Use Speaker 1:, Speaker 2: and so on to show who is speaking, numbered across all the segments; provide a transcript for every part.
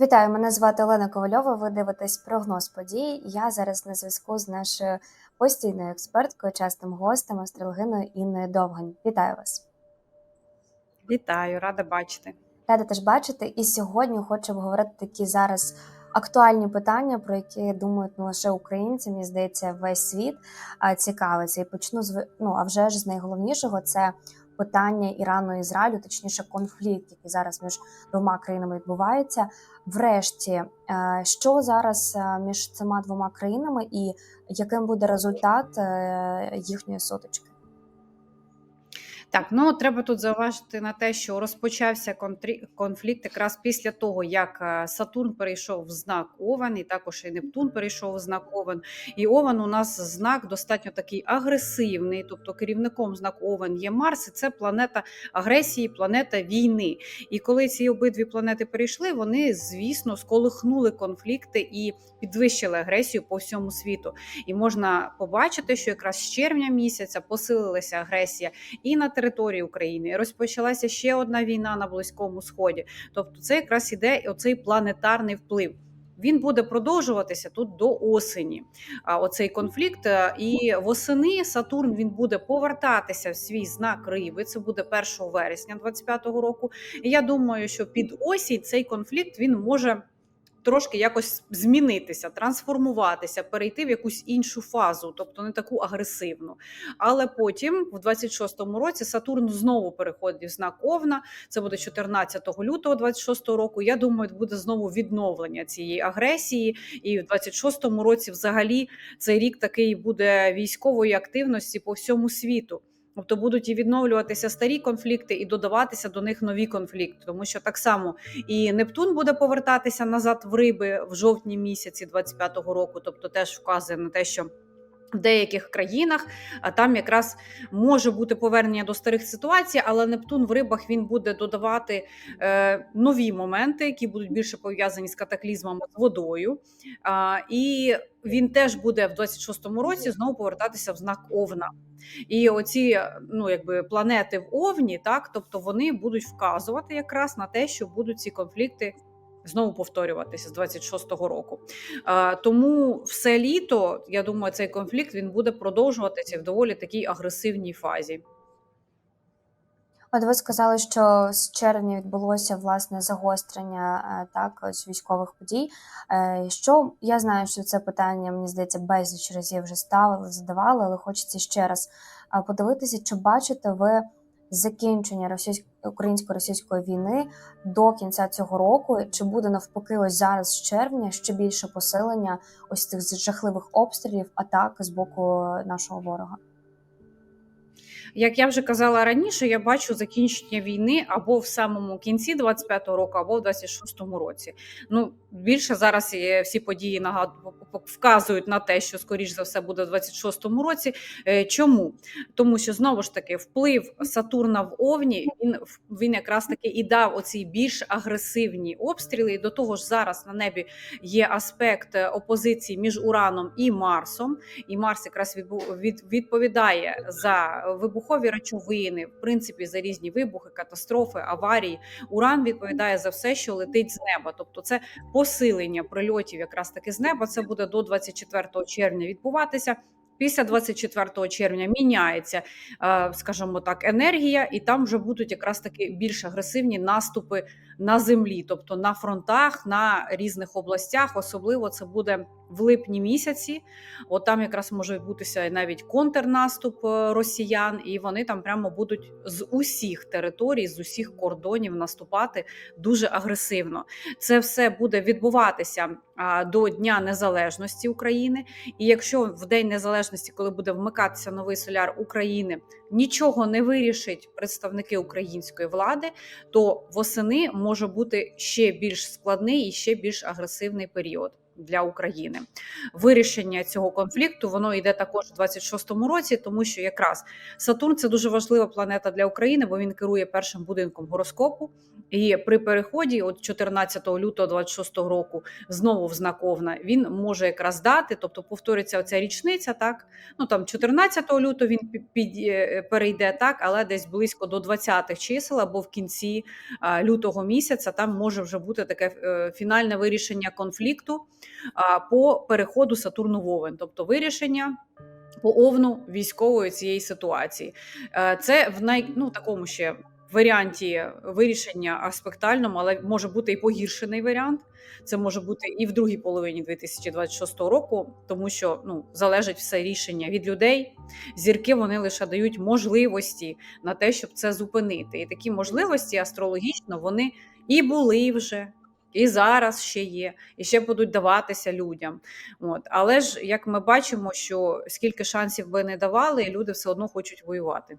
Speaker 1: Вітаю, мене звати Олена Ковальова. Ви дивитесь прогноз подій. Я зараз на зв'язку з нашою постійною експерткою, частим гостем, астрологиною Інною Довгань. Вітаю вас.
Speaker 2: Вітаю, рада бачити.
Speaker 1: Рада теж бачити. І сьогодні хочу обговорити такі зараз актуальні питання, про які думають не лише українці, мені здається, весь світ цікавиться. І почну з ну, а вже ж з найголовнішого це питання Ірану і Ізраїлю, точніше, конфлікт, який зараз між двома країнами відбувається. Врешті, е, що зараз е, між цими двома країнами, і яким буде результат е, їхньої сутички?
Speaker 2: Так, ну треба тут зауважити на те, що розпочався конфлікт якраз після того, як е, Сатурн перейшов в знак Овен, і також і Нептун перейшов в знак Овен. І Овен у нас знак достатньо такий агресивний, тобто керівником знаку Овен є Марс, і це планета агресії, планета війни. І коли ці обидві планети перейшли, вони, звісно, сколихнули конфлікти і підвищили агресію по всьому світу. І можна побачити, що якраз з червня місяця посилилася агресія і на території України. Розпочалася ще одна війна на Близькому Сході. Тобто, це якраз іде оцей планетарний вплив. Він буде продовжуватися тут до осені. А оцей конфлікт. Е, І восени Сатурн він буде повертатися в свій знак риби. Це буде 1 вересня 25-го року. І я думаю, що під осінь цей конфлікт він може. Трошки якось змінитися, трансформуватися, перейти в якусь іншу фазу, тобто не таку агресивну. Але потім, в 26-му році, Сатурн знову переходить в знак Овна. Це буде 14 лютого 26-го року. Я думаю, буде знову відновлення цієї агресії. І в 26-му році, взагалі, цей рік такий буде військової активності по всьому світу. Тобто будуть і відновлюватися старі конфлікти, і додаватися до них нові конфлікти, тому що так само і Нептун буде повертатися назад в риби в жовтні місяці 25-го року. Тобто, теж вказує на те, що в деяких країнах там якраз може бути повернення до старих ситуацій, але Нептун в рибах він буде додавати е, нові моменти, які будуть більше пов'язані з катаклізмами з водою. І він теж буде в 26-му році знову повертатися в знак Овна. І оці ну, якби планети в Овні, так тобто вони будуть вказувати якраз на те, що будуть ці конфлікти знову повторюватися з 26-го року. Тому все літо, я думаю, цей конфлікт він буде продовжуватися в доволі такій агресивній фазі.
Speaker 1: От ви сказали, що з червня відбулося власне загострення е, так ось військових подій. Е, Що я знаю, що це питання мені здається безліч разів вже ставили, задавали, але хочеться ще раз подивитися, чи бачите ви закінчення російсько українсько-російської війни до кінця цього року, чи буде навпаки ось зараз з червня ще більше посилення ось цих жахливих обстрілів, атак з боку нашого ворога?
Speaker 2: Як я вже казала раніше, я бачу закінчення війни або в самому кінці 25-го року, або в 26-му році. Ну більше зараз всі події нагад... вказують на те, що скоріш за все буде в 26-му році. Е, Чому? Тому що знову ж таки вплив Сатурна в Овні він він якраз таки і дав оці більш агресивні обстріли. І до того ж, зараз на небі є аспект опозиції між Ураном і Марсом. І Марс якраз відповідає за вибухові речовини, в принципі, за різні вибухи, катастрофи, аварії. Уран відповідає за все, що летить з неба. Тобто, це посилення прильотів якраз таки з неба. Це буде до 24 червня відбуватися. Після 24 червня міняється, е, скажімо так, енергія, і там вже будуть якраз таки більш агресивні наступи на землі, тобто на фронтах, на різних областях. Особливо це буде в липні місяці. От там якраз може відбутися навіть контрнаступ е, росіян, і вони там прямо будуть з усіх територій, з усіх кордонів наступати дуже агресивно. Це все буде відбуватися до Дня Незалежності України. І якщо в День Незалежності, коли буде вмикатися новий соляр України, нічого не вирішить представники української влади, то восени може бути ще більш складний і ще більш агресивний період. Для України. Вирішення цього конфлікту воно йде також у 26-му році, тому що якраз Сатурн це дуже важлива планета для України, бо він керує першим будинком гороскопу. І при переході, от 14 лютого 26 року, знову в знак Овна, він може якраз дати, тобто повториться оця річниця, так ну там 14 лютого він пі- під, е, перейде так, але десь близько до 20-х чисел або в кінці лютого місяця там може вже бути таке е, фінальне вирішення конфлікту по переходу Сатурну в Овен, тобто вирішення. По овну військової цієї ситуації, Е, це в най ну такому ще варіанті вирішення аспектальному, але може бути і погіршений варіант. Це може бути і в другій половині 2026 року, тому що ну залежить все рішення від людей. Зірки вони лише дають можливості на те, щоб це зупинити. І такі можливості астрологічно вони і були вже. І зараз ще є, і ще будуть даватися людям. От. Але ж як ми бачимо, що скільки шансів би не давали, люди все одно хочуть воювати.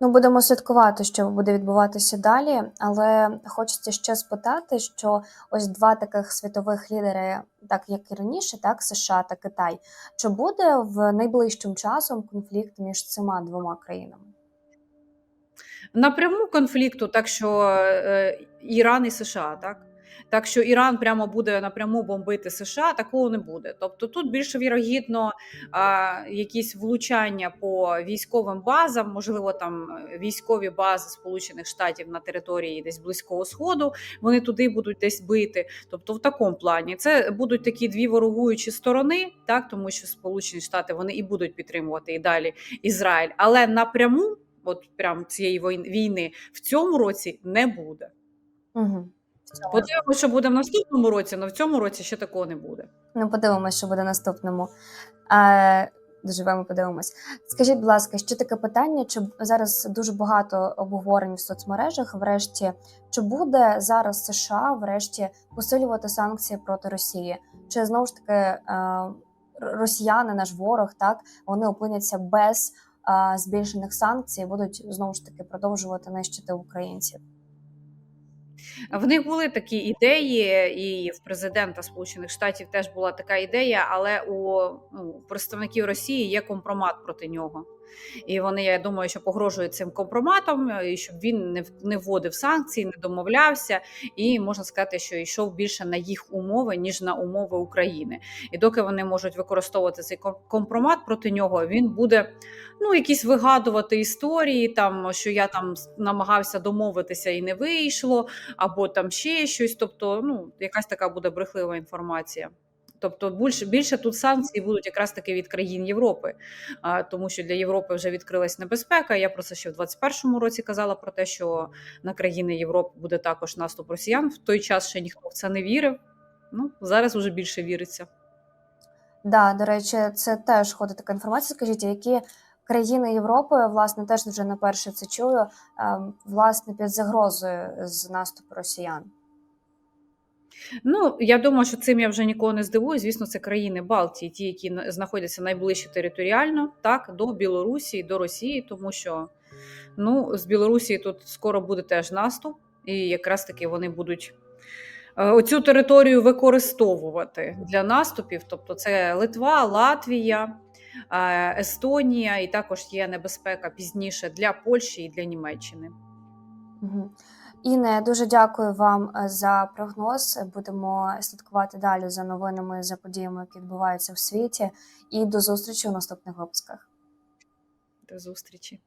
Speaker 1: Ну, будемо слідкувати, що буде відбуватися далі, але хочеться ще спитати, що ось два таких світових лідери, так як і раніше, так США та Китай, чи буде в найближчим часом конфлікт між цими двома країнами?
Speaker 2: Напряму конфлікту, так що е, Іран і США, так? Так що Іран прямо буде напряму бомбити США, такого не буде. Тобто тут більше вірогідно а, якісь влучання по військовим базам, можливо, там військові бази Сполучених Штатів на території десь близького сходу. Вони туди будуть десь бити. Тобто, в такому плані це будуть такі дві ворогуючі сторони, так тому що Сполучені Штати вони і будуть підтримувати і далі Ізраїль, але напряму, от прям цієї війни в цьому році не буде.
Speaker 1: Угу.
Speaker 2: Подивимося, що буде в наступному році, але в цьому році ще такого не буде.
Speaker 1: Ну, подивимось, що буде наступному. Е, доживемо, подивимось. Скажіть, будь ласка, ще таке питання: чи зараз дуже багато обговорень в соцмережах? Врешті, чи буде зараз США врешті посилювати санкції проти Росії? Чи знову ж таки росіяни, наш ворог, так вони опиняться без збільшених санкцій, і будуть знову ж таки продовжувати нищити українців?
Speaker 2: В них були такі ідеї, і в президента Сполучених Штатів теж була така ідея, але у ну, представників Росії є компромат проти нього. І вони, я думаю, що погрожують цим компроматом, і щоб він не не вводив санкції, не домовлявся, і можна сказати, що йшов більше на їх умови, ніж на умови України. І доки вони можуть використовувати цей компромат проти нього, він буде ну, якісь вигадувати історії, там що я там намагався домовитися і не вийшло або там ще щось. Тобто, ну, якась така буде брехлива інформація. Тобто, більше, більше тут санкції будуть якраз таки від країн Європи, а, тому що для Європи вже відкрилась небезпека. Я про це ще в 21-му році казала про те, що на країни Європи буде також наступ росіян. В той час ще ніхто в це не вірив. Ну зараз вже більше віриться.
Speaker 1: Да, до речі, це теж ходить така інформація. Скажіть, які країни Європи, власне, теж вже не перше це чую, ем, власне, під загрозою з наступу росіян?
Speaker 2: Ну, я думаю, що цим я вже нікого не здивую. Звісно, це країни Балтії, ті, які знаходяться найближче територіально, так, до Білорусі, до Росії, тому що ну, з Білорусі тут скоро буде теж наступ, і якраз таки вони будуть е, оцю територію використовувати для наступів. Тобто, це Литва, Латвія, е, Естонія, і також є небезпека пізніше для Польщі і для Німеччини.
Speaker 1: Угу. Інне, я дуже дякую вам е, за прогноз. Будемо слідкувати далі за новинами, за подіями, які відбуваються в світі. І до зустрічі у наступних випусках.
Speaker 2: До зустрічі.